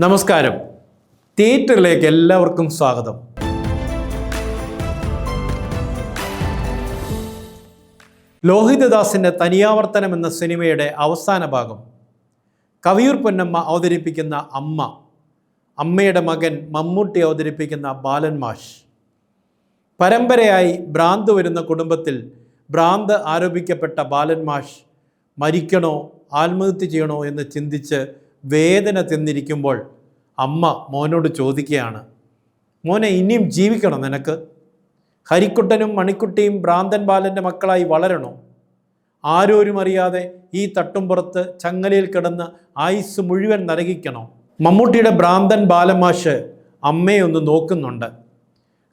നമസ്കാരം. തിയേറ്ററിലേക്ക് എല്ലാവർക്കും സ്വാഗതം. ലോഹിതദാസിന്റെ തനിയാവർത്തനം എന്ന സിനിമയുടെ അവസാന ഭാഗം. കവിയൂർ പൊന്നമ്മ അവതരിപ്പിക്കുന്ന അമ്മ. അമ്മയുടെ മകൻ മമ്മൂട്ടി അവതരിപ്പിക്കുന്ന ബാലൻ മാഷ്. പരമ്പരയായി ഭ്രാന്ത് വരുന്ന കുടുംബത്തിൽ ഭ്രാന്ത് ആരോപിക്കപ്പെട്ട ബാലൻ മാഷ് മരിക്കണോ ആത്മഹത്യ ചെയ്യണോ എന്ന് ചിന്തിച്ച് വേദന തിന്നിരിക്കുമ്പോൾ അമ്മ മോനോട് ചോദിക്കുകയാണ് മോനെ ഇനിയും ജീവിക്കണം നിനക്ക്? ഹരിക്കുട്ടനും മണിക്കുട്ടിയും ഭ്രാന്തൻ ബാലന്റെ മക്കളായി വളരണോ? ആരോരും അറിയാതെ ഈ തട്ടുംപുറത്ത് ചങ്ങലയിൽ കിടന്ന് ആയുസ് മുഴുവൻ നരകിക്കണോ? മമ്മൂട്ടിയുടെ ഭ്രാന്തൻ ബാലമാഷ് അമ്മയെ ഒന്ന് നോക്കുന്നുണ്ട്.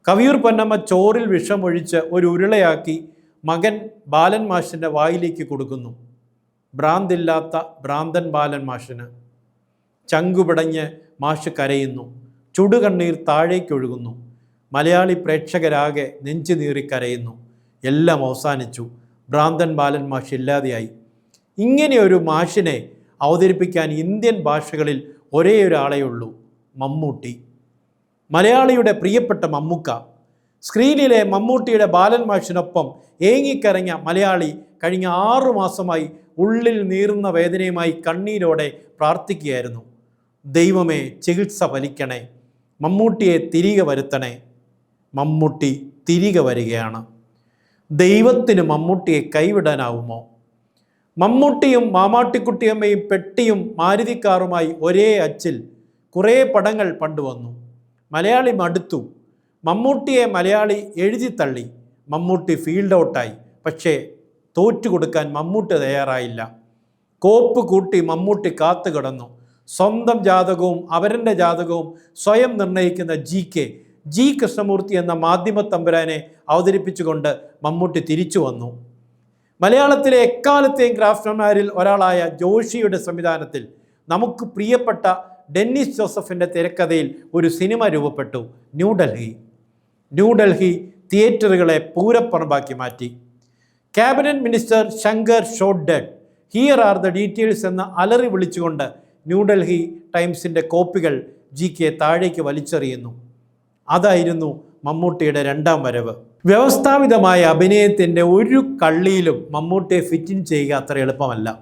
കവിയൂർ പൊന്നമ്മ ചോറിൽ വിഷമൊഴിച്ച് ഒരു ഉരുളയാക്കി മകൻ ബാലൻ മാഷിന്റെ വായിലേക്ക് കൊടുക്കുന്നു. ഭ്രാന്തില്ലാത്ത ഭ്രാന്തൻ ബാലൻ മാഷിന്. ചങ്കുപിടഞ്ഞ് മാഷ് കരയുന്നു. ചുടുകണ്ണീർ താഴേക്കൊഴുകുന്നു മലയാളി പ്രേക്ഷകരാകെ നെഞ്ചു നീറി കരയുന്നു. എല്ലാം അവസാനിച്ചു. ഭ്രാന്തൻ ബാലൻ മാഷ് ഇല്ലാതെയായി. ഇങ്ങനെയൊരു മാഷിനെ അവതരിപ്പിക്കാൻ ഇന്ത്യൻ ഭാഷകളിൽ ഒരേ ഒരാളേ ഉള്ളൂ മമ്മൂട്ടി. മലയാളിയുടെ പ്രിയപ്പെട്ട മമ്മൂക്ക. സ്ക്രീനിലെ മമ്മൂട്ടിയുടെ ബാലൻ മാഷിനൊപ്പം ഏങ്ങിക്കരഞ്ഞ മലയാളി കഴിഞ്ഞ ആറു മാസമായി ഉള്ളിൽ നീറുന്ന വേദനയുമായി കണ്ണീരോടെ പ്രാർത്ഥിക്കുകയായിരുന്നു. ദൈവമേ ചികിത്സ ഫലിക്കണേ. മമ്മൂട്ടിയെ തിരികെ വരുത്തണേ. മമ്മൂട്ടി തിരികെ വരികയാണ്. ദൈവത്തിന് മമ്മൂട്ടിയെ കൈവിടാനാവുമോ? മമ്മൂട്ടിയും മാമാട്ടിക്കുട്ടിയമ്മയും പെട്ടിയും മാരുതിക്കാറുമായി ഒരേ അച്ചിൽ കുറേ പടങ്ങൾ പണ്ട് വന്നു. മലയാളി മടുത്തു. മമ്മൂട്ടിയെ മലയാളി എഴുതിത്തള്ളി മമ്മൂട്ടി ഫീൽഡ് ഔട്ടായി. പക്ഷേ തോറ്റു കൊടുക്കാൻ മമ്മൂട്ടി തയ്യാറായില്ല. കോപ്പ് കൂട്ടി മമ്മൂട്ടി കാത്തു കിടന്നു സ്വന്തം ജാതകവും അവരന്റെ ജാതകവും സ്വയം നിർണയിക്കുന്ന ജി കെ ജി കൃഷ്ണമൂർത്തി എന്ന മാധ്യമ തമ്പുരാനെ അവതരിപ്പിച്ചുകൊണ്ട് മമ്മൂട്ടി തിരിച്ചു വന്നു. മലയാളത്തിലെ എക്കാലത്തെയും ക്രാഫ്റ്റ്മാരിൽ ഒരാളായ ജോഷിയുടെ സംവിധാനത്തിൽ നമുക്ക് പ്രിയപ്പെട്ട ഡെന്നിസ് ജോസഫിന്റെ തിരക്കഥയിൽ ഒരു സിനിമ രൂപപ്പെട്ടു ന്യൂഡൽഹി. ന്യൂഡൽഹി തിയേറ്ററുകളെ പൂരപ്പറമ്പാക്കി മാറ്റി. Cabinet minister Shankar dead here are the details എന്ന് അലറി വിളിച്ചുകൊണ്ട് ന്യൂഡൽഹി ടൈംസിന്റെ കോപ്പികൾ ജി കെ താഴേക്ക് വലിച്ചെറിയുന്നു. അതായിരുന്നു മമ്മൂട്ടിയുടെ രണ്ടാം വരവ്. വ്യവസ്ഥാപിതമായ അഭിനയത്തിന്റെ ഒരു കള്ളിയിലും മമ്മൂട്ടിയെ ഫിറ്റിൻ ചെയ്യുക അത്ര എളുപ്പമല്ല.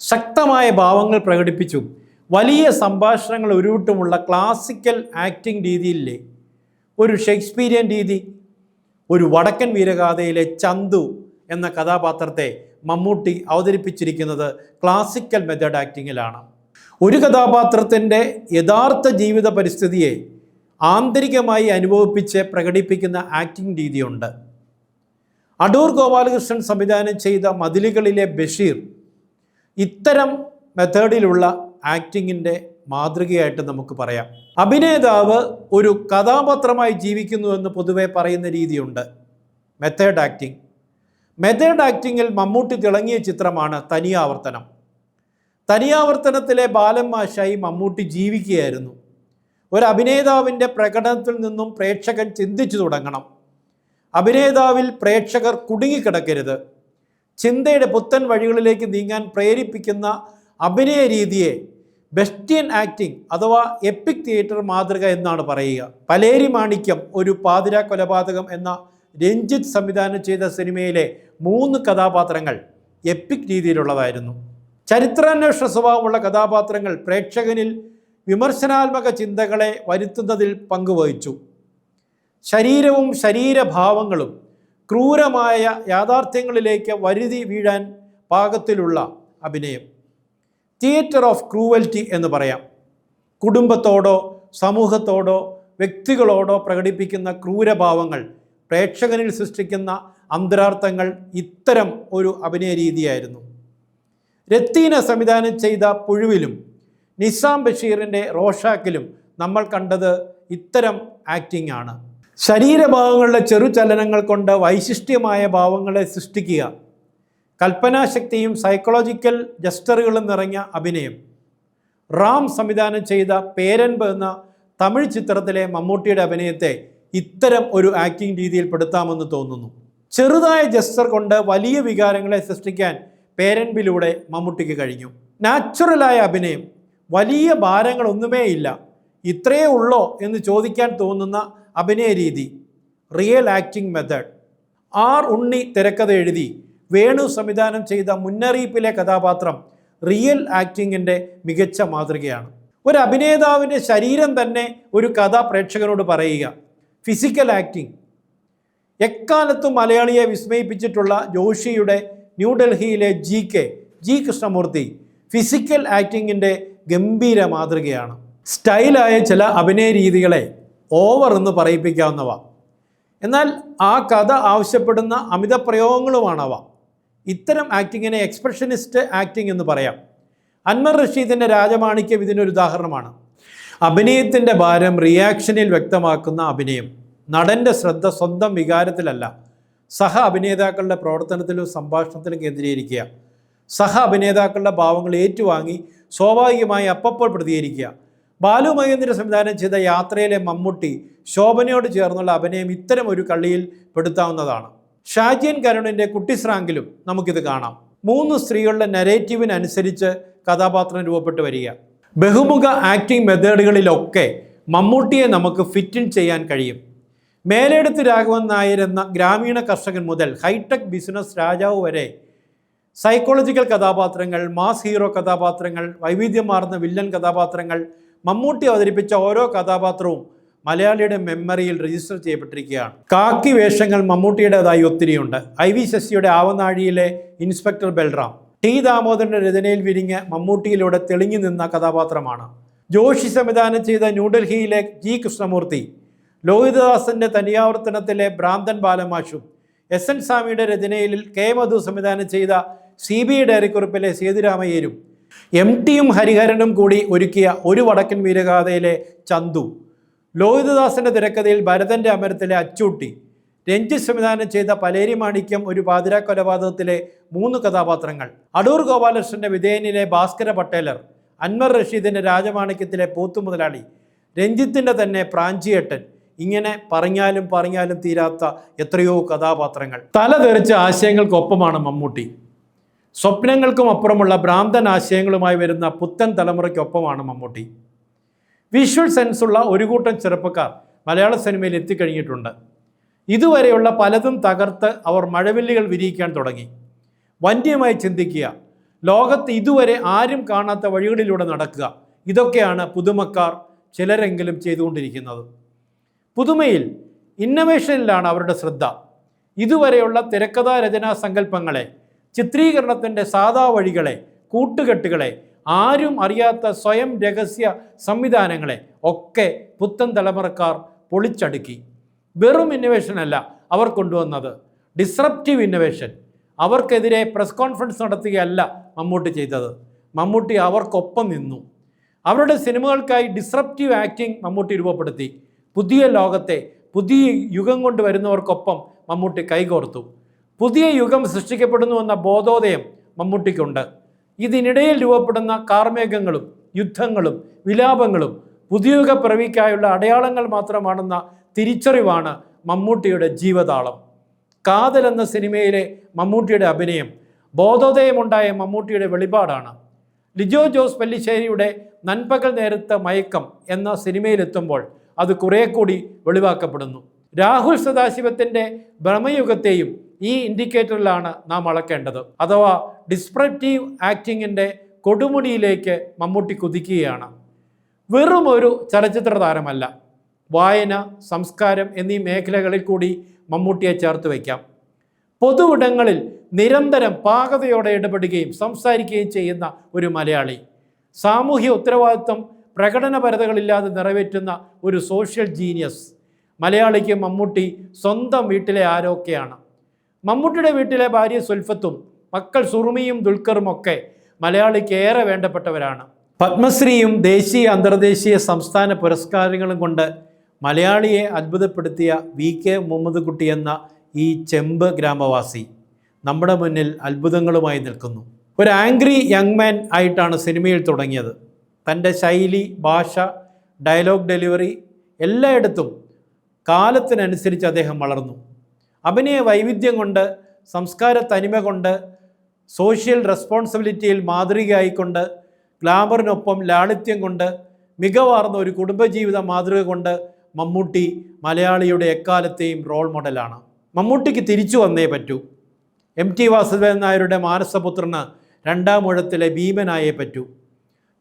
ശക്തമായ ഭാവങ്ങൾ പ്രകടിപ്പിച്ചു. വലിയ സംഭാഷണങ്ങൾ ഉരുവിട്ടുമുള്ള ക്ലാസിക്കൽ ആക്ടിംഗ് രീതിയില്ലേ? ഒരു ഷേക്സ്പീരിയൻ രീതി ഒരു വടക്കൻ വീരഗാഥയിലെ ചന്തു എന്ന കഥാപാത്രത്തെ മമ്മൂട്ടി അവതരിപ്പിച്ചിരിക്കുന്നത് ക്ലാസിക്കൽ മെത്തേഡ് ആക്ടിങ്ങിലാണ് ഒരു കഥാപാത്രത്തിന്റെ യഥാർത്ഥ ജീവിത പരിസ്ഥിതിയെ ആന്തരികമായി അനുഭവിപ്പിച്ച് പ്രകടിപ്പിക്കുന്ന ആക്ടിംഗ് രീതിയുണ്ട്. അടൂർ ഗോപാലകൃഷ്ണൻ സംവിധാനം ചെയ്ത മതിലുകളിലെ ബഷീർ ഇത്തരം മെത്തേഡിലുള്ള ആക്ടിങ്ങിന്റെ മാതൃകയായിട്ട് നമുക്ക് പറയാം. അഭിനേതാവ് ഒരു കഥാപാത്രമായി ജീവിക്കുന്നു എന്ന് പൊതുവെ പറയുന്ന രീതിയുണ്ട്. മെത്തേഡ് ആക്ടിങ് മെത്തേഡ് ആക്ടിങ്ങിൽ മമ്മൂട്ടി തിളങ്ങിയ ചിത്രമാണ് തനിയാവർത്തനം. തനിയാവർത്തനത്തിലെ ബാലൻ മാഷായി മമ്മൂട്ടി ജീവിക്കുകയായിരുന്നു. ഒരു അഭിനേതാവിന്റെ പ്രകടനത്തിൽ നിന്നും പ്രേക്ഷകൻ ചിന്തിച്ചു തുടങ്ങണം. അഭിനേതാവിൽ പ്രേക്ഷകർ കുടുങ്ങിക്കിടക്കരുത്. ചിന്തയുടെ പുത്തൻ വഴികളിലേക്ക് നീങ്ങാൻ പ്രേരിപ്പിക്കുന്ന അഭിനയ രീതിയെ ബെസ്റ്റിയൻ ആക്ടിംഗ് അഥവാ എപ്പിക് തിയേറ്റർ മാതൃക എന്നാണ് പറയുക. പലേരി മാണിക്യം ഒരു പാതിര കൊലപാതകം എന്ന രഞ്ജിത്ത് സംവിധാനം ചെയ്ത സിനിമയിലെ മൂന്ന് കഥാപാത്രങ്ങൾ എപ്പിക് രീതിയിലുള്ളതായിരുന്നു. ചരിത്രാന്വേഷണ സ്വഭാവമുള്ള കഥാപാത്രങ്ങൾ പ്രേക്ഷകനിൽ വിമർശനാത്മക ചിന്തകളെ വരുത്തുന്നതിൽ പങ്കുവഹിച്ചു. ശരീരവും ശരീരഭാവങ്ങളും ക്രൂരമായ യാഥാർത്ഥ്യങ്ങളിലേക്ക് വരുതി വീഴാൻ പാകത്തിലുള്ള അഭിനയം. തിയേറ്റർ ഓഫ് ക്രൂവൽറ്റി എന്ന് പറയാം. കുടുംബത്തോടോ സമൂഹത്തോടോ വ്യക്തികളോടോ പ്രകടിപ്പിക്കുന്ന ക്രൂരഭാവങ്ങൾ പ്രേക്ഷകനിൽ സൃഷ്ടിക്കുന്ന അന്തരാർത്ഥങ്ങൾ ഇത്തരം ഒരു അഭിനയ രീതിയായിരുന്നു. രത്തീന സംവിധാനം ചെയ്ത പുഴുവിലും നിസാം ബഷീറിന്റെ റോഷാക്കിലും നമ്മൾ കണ്ടത് ഇത്തരം ആക്ടിംഗ് ആണ്. ശരീരഭാവങ്ങളുടെ ചെറുചലനങ്ങൾ കൊണ്ട് വൈശിഷ്ട്യമായ ഭാവങ്ങളെ സൃഷ്ടിക്കുക. കൽപ്പനാശക്തിയും സൈക്കോളജിക്കൽ ജസ്റ്ററുകളും നിറഞ്ഞ അഭിനയം. റാം സംവിധാനം ചെയ്ത പേരൻപ് എന്ന തമിഴ് ചിത്രത്തിലെ മമ്മൂട്ടിയുടെ അഭിനയത്തെ ഇത്തരം ഒരു ആക്ടിംഗ് രീതിയിൽ പെടുത്താമെന്ന് തോന്നുന്നു. ചെറുതായ ജസ്റ്റർ കൊണ്ട് വലിയ വികാരങ്ങളെ സൃഷ്ടിക്കാൻ പേരൻപിലൂടെ മമ്മൂട്ടിക്ക് കഴിഞ്ഞു. നാച്ചുറലായ അഭിനയം. വലിയ ഭാരങ്ങളൊന്നുമേ ഇല്ല. ഇത്രയേ ഉള്ളോ എന്ന് ചോദിക്കാൻ തോന്നുന്ന അഭിനയ രീതി. Real acting method. R Unni തിരക്കഥ എഴുതി. വേണു സംവിധാനം ചെയ്ത മുന്നറിയിപ്പിലെ കഥാപാത്രം റിയൽ ആക്ടിങ്ങിന്റെ മികച്ച മാതൃകയാണ്. ഒരു അഭിനേതാവിന്റെ ശരീരം തന്നെ ഒരു കഥ പ്രേക്ഷകനോട് പറയുക. ഫിസിക്കൽ ആക്ടിംഗ് എക്കാലത്തും മലയാളിയെ വിസ്മയിപ്പിച്ചിട്ടുള്ള ജോഷിയുടെ ന്യൂഡൽഹിയിലെ G K G Krishnamurthy physical ആക്ടിങ്ങിന്റെ ഗംഭീര മാതൃകയാണ്. സ്റ്റൈലായ ചില അഭിനയ രീതികളെ ഓവർ എന്ന് പറയിപ്പിക്കാവുന്നവ. എന്നാൽ ആ കഥ ആവശ്യപ്പെടുന്ന അമിത പ്രയോഗങ്ങളുമാണവ. ഇത്തരം ആക്ടിങ്ങിനെ എക്സ്പ്രഷനിസ്റ്റ് ആക്ടിംഗ് എന്ന് പറയാം. അൻവർ റഷീദിന്റെ രാജമാണിക്യം ഇതിനൊരു ഉദാഹരണമാണ്. അഭിനയത്തിന്റെ ഭാരം റിയാക്ഷനിൽ വ്യക്തമാക്കുന്ന അഭിനയം. നടന്റെ ശ്രദ്ധ സ്വന്തം വികാരത്തിലല്ല. സഹ അഭിനേതാക്കളുടെ പ്രവർത്തനത്തിലും സംഭാഷണത്തിലും കേന്ദ്രീകരിക്കുക. സഹ അഭിനേതാക്കളുടെ ഭാവങ്ങൾ ഏറ്റുവാങ്ങി സ്വാഭാവികമായി അപ്പപ്പോൾ പ്രതികരിക്കുക. ബാലു മഹേന്ദ്ര സംവിധാനം ചെയ്ത യാത്രയിലെ മമ്മൂട്ടി ശോഭനയോട് ചേർന്നുള്ള അഭിനയം ഇത്തരം ഒരു കള്ളിയിൽ പെടുത്താവുന്നതാണ്. ഷാജിയൻ കരുണിന്റെ കുട്ടിസ്രാങ്കിലും നമുക്കിത് കാണാം. മൂന്ന് സ്ത്രീകളുടെ നരേറ്റീവിനനുസരിച്ച് കഥാപാത്രം രൂപപ്പെട്ടു വരിക. ബഹുമുഖ ആക്ടിംഗ് മെത്തേഡുകളിലൊക്കെ മമ്മൂട്ടിയെ നമുക്ക് ഫിറ്റിൻ ചെയ്യാൻ കഴിയും. മേലെടുത്ത് രാഘവൻ നായർ എന്ന ഗ്രാമീണ കർഷകൻ മുതൽ ഹൈടെക് ബിസിനസ് രാജാവ് വരെ സൈക്കോളജിക്കൽ കഥാപാത്രങ്ങൾ മാസ് ഹീറോ കഥാപാത്രങ്ങൾ വൈവിധ്യമാർന്ന വില്ലൻ കഥാപാത്രങ്ങൾ മമ്മൂട്ടി അവതരിപ്പിച്ച ഓരോ കഥാപാത്രവും മലയാളിയുടെ മെമ്മറിയിൽ രജിസ്റ്റർ ചെയ്യപ്പെട്ടിരിക്കുകയാണ്. കാക്കി വേഷങ്ങൾ മമ്മൂട്ടിയുടേതായി ഒത്തിരിയുണ്ട്. ഐ വി ശശിയുടെ ആവനാഴിയിലെ ഇൻസ്പെക്ടർ ബൽറാം ടി ദാമോദരന്റെ രചനയിൽ വിരിഞ്ഞ് മമ്മൂട്ടിയിലൂടെ തെളിഞ്ഞു നിന്ന കഥാപാത്രമാണ്. ജോഷി സംവിധാനം ചെയ്ത ന്യൂഡൽഹിയിലെ ജി കൃഷ്ണമൂർത്തി ലോഹിതദാസന്റെ തനിയാവർത്തനത്തിലെ ഭ്രാന്തൻ ബാലമാഷും എസ് എൻ സ്വാമിയുടെ രചനയിൽ കെ മധു സംവിധാനം ചെയ്ത സി ബി ഡയറിക്കുറിപ്പിലെ സേതുരാമയ്യരും എം ടിയും ഹരിഹരനും കൂടി ഒരുക്കിയ ഒരു വടക്കൻ വീരഗാഥയിലെ ചന്തു ലോഹിതദാസന്റെ തിരക്കഥയിൽ ഭരതന്റെ അമരത്തിലെ അച്ചൂട്ടി രഞ്ജിത്ത് സംവിധാനം ചെയ്ത പലേരി മാണിക്യം ഒരു പാതിരാ കൊലപാതകത്തിലെ മൂന്ന് കഥാപാത്രങ്ങൾ അടൂർ ഗോപാലകൃഷ്ണന്റെ വിധേയനിലെ ഭാസ്കര പട്ടേലർ അൻവർ റഷീദിന്റെ രാജമാണിക്യത്തിലെ പോത്തുമുതലാളി രഞ്ജിത്തിന്റെ തന്നെ പ്രാഞ്ചിയേട്ടൻ ഇങ്ങനെ പറഞ്ഞാലും പറഞ്ഞാലും തീരാത്ത എത്രയോ കഥാപാത്രങ്ങൾ. തലതെറിച്ച ആശയങ്ങൾക്കൊപ്പമാണ് മമ്മൂട്ടി. സ്വപ്നങ്ങൾക്കും അപ്പുറമുള്ള ഭ്രാന്തൻ ആശയങ്ങളുമായി വരുന്ന പുത്തൻ തലമുറയ്ക്കൊപ്പമാണ് മമ്മൂട്ടി. വിഷ്വൽ സെൻസുള്ള ഒരു കൂട്ടം ചെറുപ്പക്കാർ മലയാള സിനിമയിൽ എത്തിക്കഴിഞ്ഞിട്ടുണ്ട്. ഇതുവരെയുള്ള പലതും തകർത്ത് അവർ മഴവില്ലുകൾ വിരിയിക്കാൻ തുടങ്ങി. വന്യമായി ചിന്തിക്കുക. ലോകത്ത് ഇതുവരെ ആരും കാണാത്ത വഴികളിലൂടെ നടക്കുക. ഇതൊക്കെയാണ് പുതുമക്കാർ ചിലരെങ്കിലും ചെയ്തുകൊണ്ടിരിക്കുന്നത്. പുതുമയിൽ ഇന്നവേഷനിലാണ് അവരുടെ ശ്രദ്ധ. ഇതുവരെയുള്ള തിരക്കഥാ രചനാ സങ്കല്പങ്ങളെ ചിത്രീകരണത്തിന്റെ സാധാ വഴികളെ കൂട്ടുകെട്ടുകളെ ആരും അറിയാത്ത സ്വയം രഹസ്യ സംവിധാനങ്ങളെ ഒക്കെ പുത്തൻ തലമുറക്കാർ പൊളിച്ചടുക്കി. വെറും ഇന്നവേഷനല്ല അവർ കൊണ്ടുവന്നത്. ഡിസ്റപ്റ്റീവ് ഇന്നവേഷൻ അവർക്കെതിരെ പ്രസ് കോൺഫറൻസ് നടത്തുകയല്ല മമ്മൂട്ടി ചെയ്തത്. മമ്മൂട്ടി അവർക്കൊപ്പം നിന്നു. അവരുടെ സിനിമകൾക്കായി ഡിസ്റപ്റ്റീവ് ആക്ടിംഗ് മമ്മൂട്ടി രൂപപ്പെടുത്തി. പുതിയ ലോകത്തെ പുതിയ യുഗം കൊണ്ട് വരുന്നവർക്കൊപ്പം മമ്മൂട്ടി കൈകോർത്തു. പുതിയ യുഗം സൃഷ്ടിക്കപ്പെടുന്നു എന്ന ബോധോദയം മമ്മൂട്ടിക്കുണ്ട്. ഇതിനിടയിൽ രൂപപ്പെടുന്ന കാർമേഘങ്ങളും യുദ്ധങ്ങളും വിലാപങ്ങളും പുതിയുഗ പിറവിക്കായുള്ള അടയാളങ്ങൾ മാത്രമാണെന്ന തിരിച്ചറിവാണ് മമ്മൂട്ടിയുടെ ജീവതാളം. കാതൽ എന്ന സിനിമയിലെ മമ്മൂട്ടിയുടെ അഭിനയം ബോധോദയമുണ്ടായ മമ്മൂട്ടിയുടെ വെളിപാടാണ്. ലിജോ ജോസ് പല്ലിശ്ശേരിയുടെ നൻപകൽ നേരത്തെ മയക്കം എന്ന സിനിമയിലെത്തുമ്പോൾ അത് കുറേ കൂടി വെളിവാക്കപ്പെടുന്നു. രാഹുൽ സദാശിവത്തിന്റെ ഭ്രമയുഗത്തെയും ഈ ഇൻഡിക്കേറ്ററിലാണ് നാം അളക്കേണ്ടത്. അഥവാ ഡിസ്പ്രക്റ്റീവ് ആക്ടിങ്ങിന്റെ കൊടുമുടിയിലേക്ക് മമ്മൂട്ടി കുതിക്കുകയാണ്. വെറും ഒരു ചലച്ചിത്ര താരമല്ല. വായന സംസ്കാരം എന്നീ മേഖലകളിൽ കൂടി മമ്മൂട്ടിയെ ചേർത്ത് വയ്ക്കാം. പൊതുവിടങ്ങളിൽ നിരന്തരം പാകതയോടെ ഇടപെടുകയും സംസാരിക്കുകയും ചെയ്യുന്ന ഒരു മലയാളി. സാമൂഹ്യ ഉത്തരവാദിത്വം പ്രകടനപരതകളില്ലാതെ നിറവേറ്റുന്ന ഒരു സോഷ്യൽ ജീനിയസ് മലയാളിക്ക് മമ്മൂട്ടി സ്വന്തം വീട്ടിലെ ആരോക്കെയാണ്? മമ്മൂട്ടിയുടെ വീട്ടിലെ ഭാര്യ സുൽഫത്തും മക്കൾ സുറുമിയും ദുൽഖറും ഒക്കെ മലയാളിക്ക് ഏറെ വേണ്ടപ്പെട്ടവരാണ്. പത്മശ്രീയും ദേശീയ അന്തർദേശീയ സംസ്ഥാന പുരസ്കാരങ്ങളും കൊണ്ട് മലയാളിയെ അത്ഭുതപ്പെടുത്തിയ വി കെ മുഹമ്മദ് കുട്ടി എന്ന ഈ ചെമ്പ് ഗ്രാമവാസി നമ്മുടെ മുന്നിൽ അത്ഭുതങ്ങളുമായി നിൽക്കുന്നു. ഒരു ആംഗ്രി യങ് മാൻ ആയിട്ടാണ് സിനിമയിൽ തുടങ്ങിയത്. തന്റെ ശൈലി ഭാഷ ഡയലോഗ് ഡെലിവറി എല്ലായിടത്തും കാലത്തിനനുസരിച്ച് അദ്ദേഹം വളർന്നു. അഭിനയ വൈവിധ്യം കൊണ്ട് സംസ്കാര തനിമ കൊണ്ട് സോഷ്യൽ റെസ്പോൺസിബിലിറ്റിയിൽ മാതൃകയായിക്കൊണ്ട് ഗ്ലാമറിനൊപ്പം ലാളിത്യം കൊണ്ട് മികവാർന്ന ഒരു കുടുംബജീവിത മാതൃക കൊണ്ട് മമ്മൂട്ടി മലയാളിയുടെ എക്കാലത്തെയും റോൾ മോഡലാണ് മമ്മൂട്ടിക്ക് തിരിച്ചു വന്നേ പറ്റൂ. എം ടി വാസുദേവൻ നായരുടെ മാനസപുത്രന് രണ്ടാം ഊഴത്തിലെ ഭീമനായേ പറ്റൂ.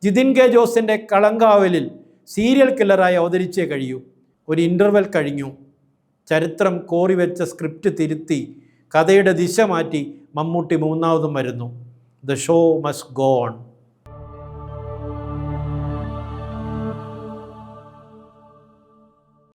ജിതിൻ കെ ജോസിന്റെ കളങ്കാവലിൽ സീരിയൽ കില്ലറായി അവതരിച്ചേ കഴിയൂ. ഒരു ഇന്റർവെൽ കഴിഞ്ഞു. ചരിത്രം കോറിവെച്ച സ്ക്രിപ്റ്റ് തിരുത്തി കഥയുടെ ദിശ മാറ്റി മമ്മൂട്ടി മൂന്നാമതും വരുന്നു. The show must go on